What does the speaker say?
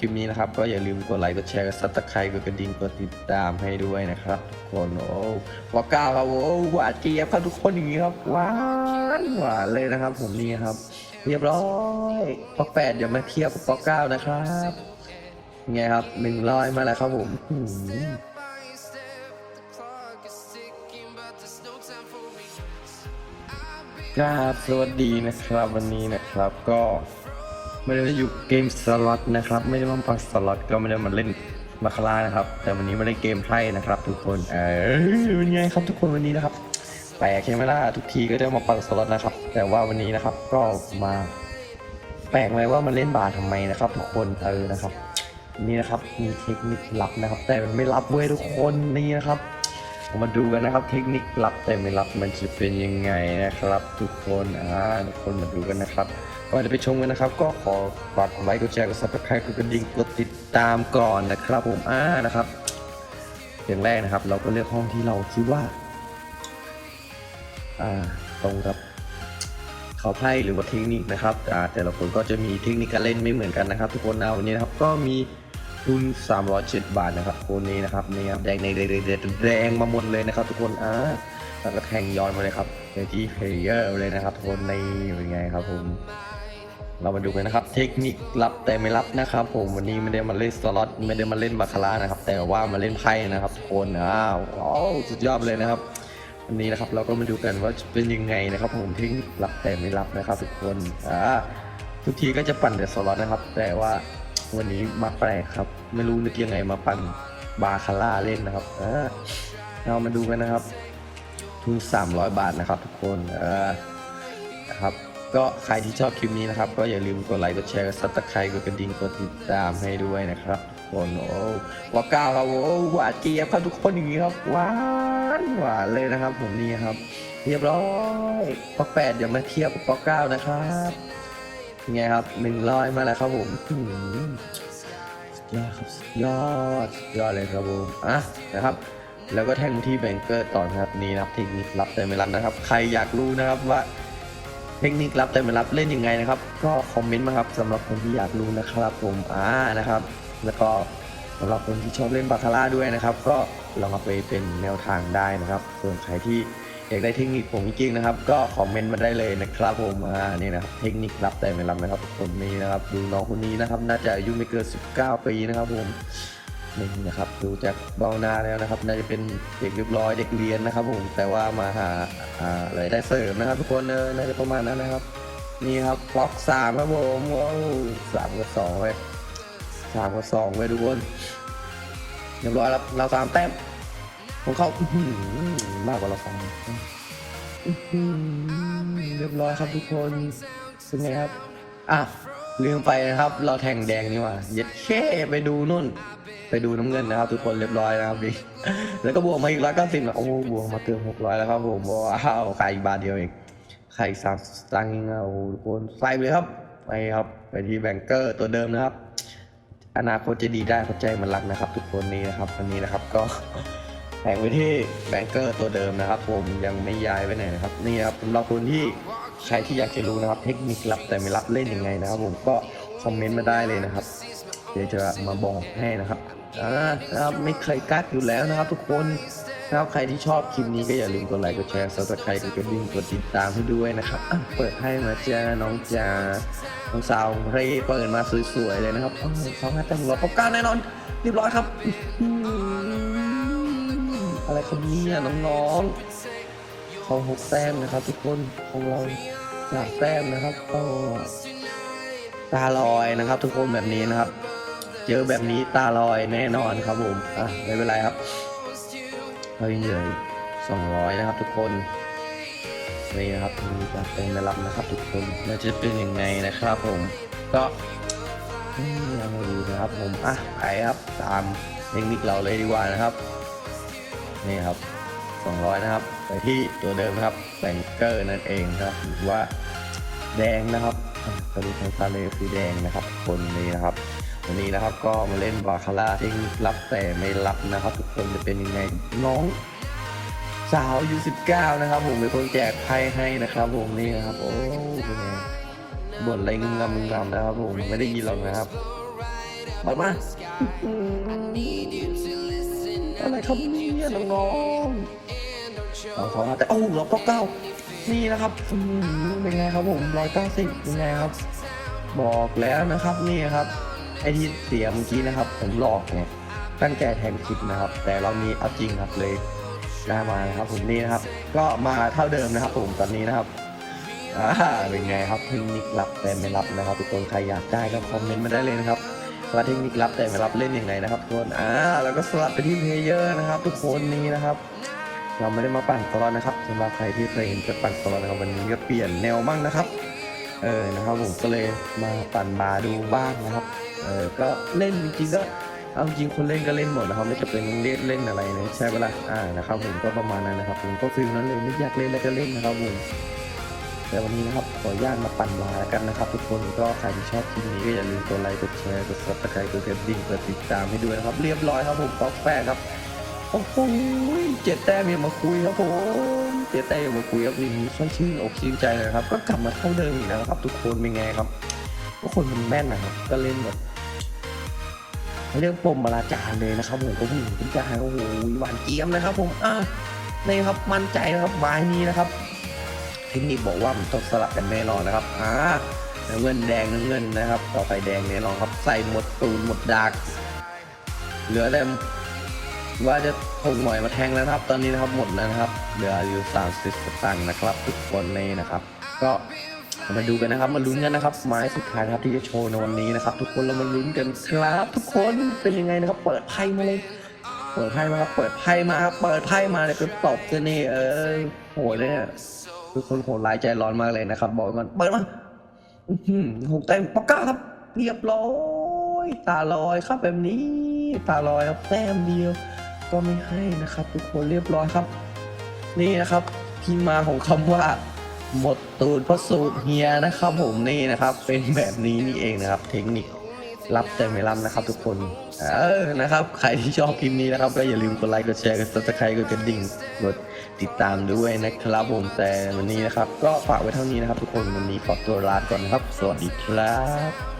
คลิปนี้นะครับ ก็อย่าลืมกดไลค์กดแชร์กดซับสไครต์กดกระดิ่งกดติดตามให้ด้วยนะครับทุกคนโอ้วอก้าครับโอ้หวานเจี๊ยบครับทุกคนอย่างนี้ครับหวานหวานเลยนะครับ ผมนี่ครับ เรียบร้อยปอกแปดอย่ามาเทียบกับปอกเก้านะครับไงครับหนึ่งร้อยมาแล้วครับผมครับสวัสดีนะครับวันนี้นะครับก็ ไม่ได้อยู่เกมสล็อตนะครับ ไม่ได้มาปักสล็อตก็ไม่ได้มาเล่นมาคาร่านะครับ แต่วันนี้มาเล่นเกมไพ่นะครับ ทุกคนเออเป็นไงครับทุกคนวันนี้นะครับแปลกใช่ไหมล่ะทุกทีก็จะมาปักสล็อตนะครับ แต่ว่าวันนี้นะครับก็มา แปลกไหมว่ามันเล่นบาร์ทำไมนะครับ ทุกคนเออนะครับ นี่นะครับมีเทคนิคลับนะครับ แต่มันไม่ลับเว้ยทุกคนนี่นะครับมาดูกันนะครับ เทคนิคลับแต่ไม่ลับมันจะเป็นยังไงนะครับ ทุกคนอ่าทุกคนมาดูกันนะครับ ก่อนจะไปชมกันนะครับ ก็ขอฝากกดไลค์กดแชร์กดซับสไครต์กดกระดิ่งกดติดตามก่อนนะครับผมอ่านะครับ อย่างแรกนะครับ เราก็เลือกห้องที่เราคิดว่า อ่าตรงกับเขาไพ่หรือว่าเทคนิคนะครับอ่าแต่ละคนก็จะมีเทคนิคการเล่นไม่เหมือนกันนะครับ ทุกคนเอาวันนี้นะครับก็มีทุน307บาทนะครับคนนี้นะครับนี่ครับแดงในแดงแดงแดงแดงมาหมดเลยนะครับ ทุกคนอ่าแล้วก็แทงย้อนมาเลยครับในที่เพลเยอร์เลยนะครับทุกคนในเป็นไงครับผม เรามาดูกันนะครับ เทคนิครับแต่ไม่รับนะครับ ผมวันนี้ไม่ได้มาเล่นสล็อตไม่ได้มาเล่นบาคาร่านะครับ แต่ว่ามาเล่นไพ่นะครับทุกคนอ้าวสุดยอดเลยนะครับวันนี้นะครับเราก็มาดูกันว่าเป็นยังไงนะครับ ผมเทคนิครับแต่ไม่รับนะครับทุกคนอ่าทุกทีก็จะปั่นแต่สล็อตนะครับ แต่ว่าวันนี้มาแปลกครับ ไม่รู้นึกยังไงมาปั่นบาคาร่าเล่นนะครับเรามาดูกันนะครับ ทุน300 บาทนะครับ ทุกคนเออนะครับ ก็ใครที่ชอบคลิปนี้นะครับ ก็อย่าลืมกดไลค์กดแชร์กดซับสไครต์กดกระดิ่งกดติดตามให้ด้วยนะครับทุกคนโอ้วอก้าครับโอ้หวานเจี๊ยบครับทุกคนอย่างนี้ครับหวานหวานเลยนะครับ ผมนี่ครับ เรียบร้อยปอกแปดอย่ามาเทียบกับปอกเก้านะครับไงครับหนึ่งร้อยมาแล้วครับผมยอดครับยอดสุดยอดเลยครับผมอะนะครับ แล้วก็แท่งที่แบงเกอร์ต่อนะครับนี่นะครับเทคนิครับแต่ไม่รับนะครับ ใครอยากรู้นะครับว่า เทคนิครับแต่ไม่รับเล่นยังไงนะครับ ก็คอมเมนต์มาครับสำหรับคนที่อยากรู้นะครับผมอ่านะครับ แล้วก็สำหรับคนที่ชอบเล่นบาคาร่าด้วยนะครับ ก็ลองเอาไปเป็นแนวทางได้นะครับ ส่วนใครที่อยากได้เทคนิคผมจริงๆนะครับ ก็คอมเมนต์มาได้เลยนะครับผมอ่านี่นะครับเทคนิครับแต่ไม่รับนะครับคนนี้นะครับ ดูน้องคนนี้นะครับ น่าจะอายุไม่เกิน19ปีนะครับผม หนี่งนะครับ ดูจากเบ้าหน้าแล้วนะครับ น่าจะเป็นเด็กเรียบร้อยเด็กเรียนนะครับผมแต่ว่ามาหาอ่ารได้เสริมนะครับ ทุกคนเออน่าจะประมาณนั้นนะครับ นี่ครับบล็อกสามครับผมว้าวสามกับสองเลยสามกับสองเลยทุกคนเรียบร้อยแล้วเราสามแต้มของเขามากกว่าเราสอื้อหือเรียบร้อยครับทุกคนเป็นไงครับอะ ลืมไปนะครับ เราแทงแดงนี่ว่าเย็ดแค่ไปดูนู่น ไปดูน้ำเงินนะครับ ทุกคนเรียบร้อยนะครับดิแล้วก็บวกมาอีกร้อยเก้าสิบโอ้บวกมาเติมหกร้อยแล้วครับผมว้าวขายอีกบาทเดียวเองไข่สามสตังค์เองอะโอ้ทุกคนใส่เลยครับไปครับไปที่แบงเกอร์ตัวเดิมนะครับ อนาคตจะดีได้เพราะใจมันรักนะครับ ทุกคนนี้นะครับวันนี้นะครับก็แข่งไปที่แบงเกอร์ตัวเดิมนะครับ ผมยังไม่ย้ายไปไหนนะครับนี่ครับสำหรับคนที่ ใครที่อยากจะรู้นะครับ เทคนิครับแต่ไม่รับเล่นยังไงนะครับ ผมก็คอมเมนต์มาได้เลยนะครับ เดี๋ยวจะมาบอกให้นะครับอ่านะครับไม่เคยกักอยู่แล้วนะครับ ทุกคนนะครับใครที่ชอบคลิปนี้ก็อย่าลืมกดไลค์กดแชร์ซับสไครต์กดกระดิ่งกดติดตามให้ด้วยนะครับอะเปิดให้มาจ้าน้องจ้าน้องสาวเรเปิดมาสวยๆเลยนะครับอ้าวสองห้าแต้มหัวปอกเก้าแน่นอนเรียบร้อยครับอื้อหืออะไรครับเนี่ยน้องๆ เขาหกแต้มนะครับ ทุกคนของเราสามแต้มนะครับก็ตาลอยนะครับ ทุกคนแบบนี้นะครับ เจอแบบนี้ตาลอยแน่นอนครับผมอะไม่เป็นไรครับเรายังเหลือสองร้อยนะครับทุกคนนี่นะครับมีการเป็นมารับนะครับ ทุกคนน่าจะเป็นยังไงนะครับ ผมก็ยังไม่รู้นะครับ ผมอะไปครับตามเทคนิคเราเลยดีกว่านะครับนี่ครับสองร้อยนะครับ ไปที่ตัวเดิมครับแบงเกอร์นั่นเองครับหรือว่าแดงนะครับอะกระดูกทางตาเลยคือแดงนะครับ คนนี้นะครับ วันนี้นะครับก็มาเล่นบาคาร่าที่รับแต่ไม่รับนะครับ ทุกคนจะเป็นยังไงน้องสาวอายุ19 นะครับ ผมเป็นคนแจกไพ่ให้นะครับผมนี่นะครับโอ้เป็นไงบ่นอะไรงึมงำงึมงำนะครับผมไม่ได้ยินหรอกนะครับเปิดมาอืมอะไรครับเนี่ยน้องๆ เอาเขาแต่โอ้ร้อยเก้าเก้านี่นะครับอืมเป็นไงครับผมร้อยเก้าสิบเป็นไงครับ บอกแล้วนะครับนี่ครับไอที่เสียเมื่อกี้นะครับ ผมหลอกไงตั้งใจแทนคลิปนะครับ แต่เรามีเอาจริงครับเลยได้มานะครับ ผมนี่นะครับ ก็มาเท่าเดิมนะครับ ผมตอนนี้นะครับอ่าเป็นไงครับเทคนิครับแต่ไม่รับนะครับทุกคนใครอยากได้ก็คอมเมนต์มาได้เลยนะครับว่าเทคนิครับแต่ไม่รับเล่นยังไงนะครับทุกคนอ่าแล้วก็สลับไปที่เพลเยอร์นะครับ ทุกคนนี้นะครับ เราไม่ได้มาปั่นตลอดนะครับสำหรับใครที่เคยเห็นจะปั่นตลอดนะครับวันนี้ก็เปลี่ยนแนวบ้างนะครับ เออนะครับผมก็เลยมาปั่นบาร์ดูบ้างนะครับ เออก็เล่นจริงๆก็เอาจริงคนเล่นก็เล่นหมดนะครับไม่จะเป็นเล่นเล่นอะไรนะใช่ปะล่ะอ่านะครับผมก็ประมาณนั้นนะครับผมก็ฟิลนั้นเลยไม่อยากเล่นแล้วก็เล่นนะครับผมแต่วันนี้นะครับขออนุญาตมาปั่นบาแล้วกันนะครับ ทุกคนก็ใครที่ชอบคลิปนี้ก็อย่าลืมกดไลค์กดแชร์กดซับสไครต์กดกระดิ่งกดติดตามให้ด้วยนะครับ เรียบร้อยครับผมป๊อกแฟกครับ โอ้โหเจ็ดแต้มยังมาคุยครับผมเจ็ดแต้มยังมาคุยครับนี้ช่างชื่นอกชื่นใจเลยครับ ก็กลับมาเท่าเดิมอีกแล้วครับ ทุกคนเป็นไงครับทุกคนมันแม่นนะครับ ก็เล่นแบบเรื่องปมบราจาร์เลยนะครับผมก็ผู้หญิงทุกอย่างโอ้โหหวานเจี๊ยมนะครับ ผมอะนี่ครับมั่นใจนะครับวายนี้นะครับเทคนิคบอกว่ามันต้องสลับกันแน่นอนนะครับอ่าเงินแดงน้ำเงินนะครับ ต่อไปแดงแน่นอนครับ ใส่หมดตูนหมดดากเหลือแต่ ว่าจะถงหน่อยมาแทงแล้วครับ ตอนนี้นะครับหมดแล้วนะครับ เหลืออยู่สามสิบสตางค์นะครับ ทุกคนเลยนะครับ ก็มาดูกันนะครับ มาลุ้นกันนะครับไม้สุดท้ายนะครับที่จะโชว์ในวันนี้นะครับ ทุกคนเรามาลุ้นกันครับ ทุกคนเป็นยังไงนะครับ เปิดไพ่มาเลย เปิดไพ่มาครับ เปิดไพ่มาครับ เปิดไพ่มาเลยเป็นตบกันนี่เออโหยเลยเนี่ยทุกคนโหดร้ายใจร้อนมากเลยนะครับ บอกก่อนเปิดมาอื้อหือหกแต้มปากกาครับ เรียบร้อยตาลอยครับแบบนี้ ตาลอยครับแต้มเดียว ก็ไม่ให้นะครับ ทุกคนเรียบร้อยครับ นี่นะครับ ที่มาของคำว่า หมดตูดเพราะสูตรเฮียนะครับ ผมนี่นะครับ เป็นแบบนี้นี่เองนะครับ เทคนิครับแต่ไม่รับนะครับทุกคน เออ นะครับ ใครที่ชอบคลิปนี้นะครับ ก็อย่าลืมกดไลค์ กดแชร์ กดซับสไครต์กดกระดิ่ง กดติดตามด้วยนะครับผม แต่วันนี้นะครับ ก็ฝากไว้เท่านี้นะครับทุกคน วันนี้ขอตัวลาก่อนนะครับ สวัสดีครับ